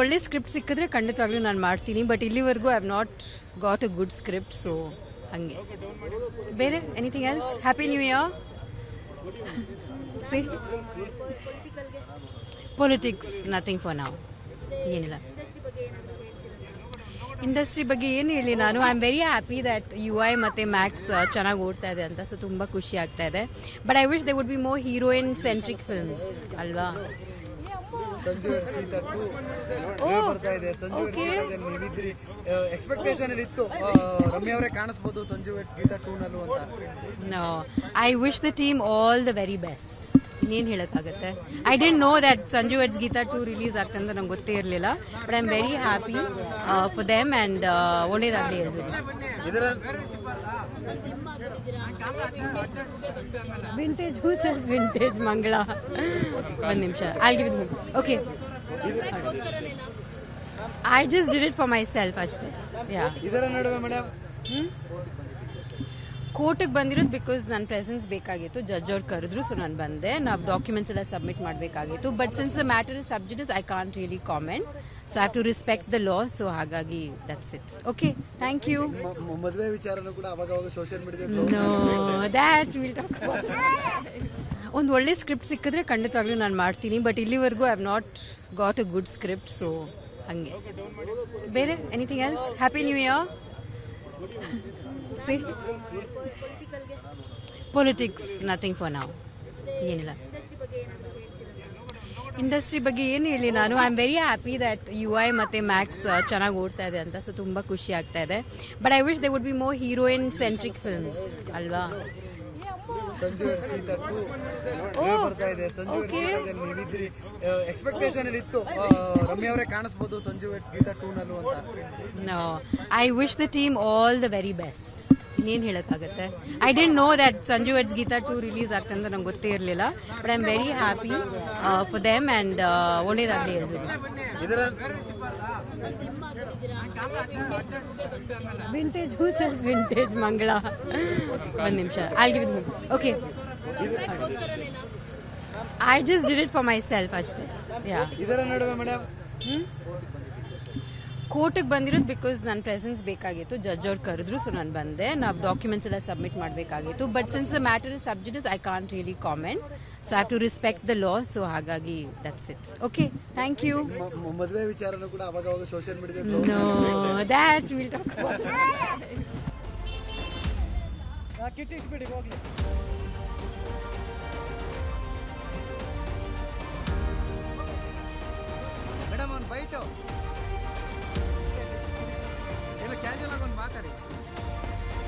ಒಳ್ಳೆ ಸ್ಕ್ರಿಪ್ಟ್ ಸಿಕ್ಕಿದ್ರೆ ಖಂಡಿತವಾಗ್ಲೂ ನಾನು ಮಾಡ್ತೀನಿ. ಬಟ್ ಇಲ್ಲಿವರೆಗೂ I have not got a good script so ಹಂಗೆ. ಬೇರೆ? Anything else happy new year see politics nothing for ನಾವು ಏನಿಲ್ಲ. ಇಂಡಸ್ಟ್ರಿ ಬಗ್ಗೆ ಏನು ಹೇಳಿ ನಾನು? I am very happy that UI ಮತ್ತು ಮ್ಯಾಕ್ಸ್ ಚೆನ್ನಾಗಿ ಓಡ್ತಾ ಇದೆ ಅಂತ ಸೊ ತುಂಬ ಖುಷಿ ಆಗ್ತಾ ಇದೆ. But I wish they would be more heroine centric films ಅಲ್ವಾ? ಸಂಜು ಗೀತಾ ಟು ಬರ್ತಾ ಇದೆ. ಸಂಜು Okay. ಗೀತಾದಲ್ಲಿ ನೀವಿದ್ರಿ. ಎಕ್ಸ್ಪೆಕ್ಟೇಷನ್ ಇತ್ತು. ರಮ್ಯ ಅವರೇ ಕಾಣಿಸ್ಬೋದು ಸಂಜು ವೆಟ್ಸ್ ಗೀತಾ ಟೂ ನಲ್ಲೂ ಅಂತ. I wish the team all the very best ಇನ್ನೇನು ಹೇಳಕ್ಕಾಗತ್ತೆ? I didn't know that Sanju weds Geetha two release ಆಗ್ತದೆ ಅಂತ ನಂಗೆ ಗೊತ್ತೇ ಇರಲಿಲ್ಲ but I am very happy for them and ಒಳ್ಳೇದಾಗಲಿ ಎಲ್ರಿಗೂ ಇದರ ವಿಂಟೇಜ್ ಹೂ ಸರ್ ವಿಂಟೇಜ್ ಮಂಗಳ ಒಂದು ನಿಮಿಷ give okay I just did it for my self ಅಷ್ಟೇ ಯಾ ಇದರ ನಡುವೆ ಮೇಡಮ್ ಕೋರ್ಟಿಗೆ ಬಂದಿರೋದು ಬಿಕಾಸ್ ನನ್ನ ಪ್ರೆಸೆನ್ಸ್ ಬೇಕಾಗಿತ್ತು. ಜಡ್ಜ್ ಅವ್ರು ಕರೆದ್ರು ಸೊ ನಾನು ಬಂದೆ. ನಾವು ಡಾಕ್ಯುಮೆಂಟ್ಸ್ ಎಲ್ಲ ಸಬ್ಮಿಟ್ ಮಾಡಬೇಕಾಗಿತ್ತು. But since the matter is subject I can't really comment so I have to respect the law so ಹಾಗಾಗಿ that's it okay thank you ಮದುವೆ ವಿಚಾರನೂ ಕೂಡ ಅವಾಗ social media that will talk ಒಂದು ಒಳ್ಳೆ ಸ್ಕ್ರಿಪ್ಟ್ ಸಿಕ್ಕಿದ್ರೆ ಖಂಡಿತವಾಗ್ಲೂ ನಾನು ಮಾಡ್ತೀನಿ ಬಟ್ ಇಲ್ಲಿವರೆಗೂ I have not got a good script so ಹಂಗೆ. ಬೇರೆ anything else happy new year see politics nothing for ನಾವು ಏನಿಲ್ಲ. ಇಂಡಸ್ಟ್ರಿ ಬಗ್ಗೆ ಏನು ಹೇಳಿ ನಾನು? I am very happy that U I ಮತ್ತು ಮ್ಯಾಕ್ಸ್ ಚೆನ್ನಾಗಿ ಓಡ್ತಾ ಇದೆ ಅಂತ ಸೊ ತುಂಬ ಖುಷಿ ಆಗ್ತಾ ಇದೆ. But I wish they would be more heroine centric films ಅಲ್ವಾ? ಸಂಜು ಬರ್ತಾ ಇದೆ. ಸಂಜು ನೀವಿದ್ರಿ ಎಕ್ಸ್ಪೆಕ್ಟೇಷನ್ ಇತ್ತು. ಆ, ರಮ್ಯ ಅವರೇ ಕಾಣಿಸ್ಬೋದು ಸಂಜು ವೆಟ್ಸ್ ಗೀತಾ ಟೂ ನಲ್ಲೂ ಅಂತ. I wish the team all the very best ಇನ್ನೇನು ಹೇಳೋಕ್ಕಾಗತ್ತೆ? I didn't know that Sanju weds Geetha two release ಆಗ್ತದೆ ಅಂತ ನಂಗೆ ಗೊತ್ತೇ ಇರಲಿಲ್ಲ but I am very happy for them and ಒಳ್ಳೇದಾಗಲಿ vintage who sir vintage Mangala? ಒಂದು ನಿಮಿಷ I give okay I just did it for my self ಅಷ್ಟೇ. ಯಾ ಇದರ ನಡುವೆ ಮೇಡಮ್ ಕೋರ್ಟಿಗೆ ಬಂದಿರೋದು ಬಿಕಾಸ್ ನನ್ನ ಪ್ರೆಸೆನ್ಸ್ ಬೇಕಾಗಿತ್ತು. ಜಡ್ಜ್ ಅವ್ರು ಕರೆದ್ರು ಸೊ ನಾನು ಬಂದೆ. ನಾವು ಡಾಕ್ಯುಮೆಂಟ್ಸ್ ಎಲ್ಲ ಸಬ್ಮಿಟ್ ಮಾಡಬೇಕಾಗಿತ್ತು. But since the matter is subject is I can't really comment so have to respect the law so ಹಾಗಾಗಿ that's it okay thank you ಮದುವೆ ವಿಚಾರನೂ ಕೂಡ ಅವಾಗ ಅವಾಗ social media no that will talk ಹೋಗ್ಲಿ. Madam ಅವ್ನು byte. Casual ಆಗಿ ಒಂದು ಮಾತಾಡಿ?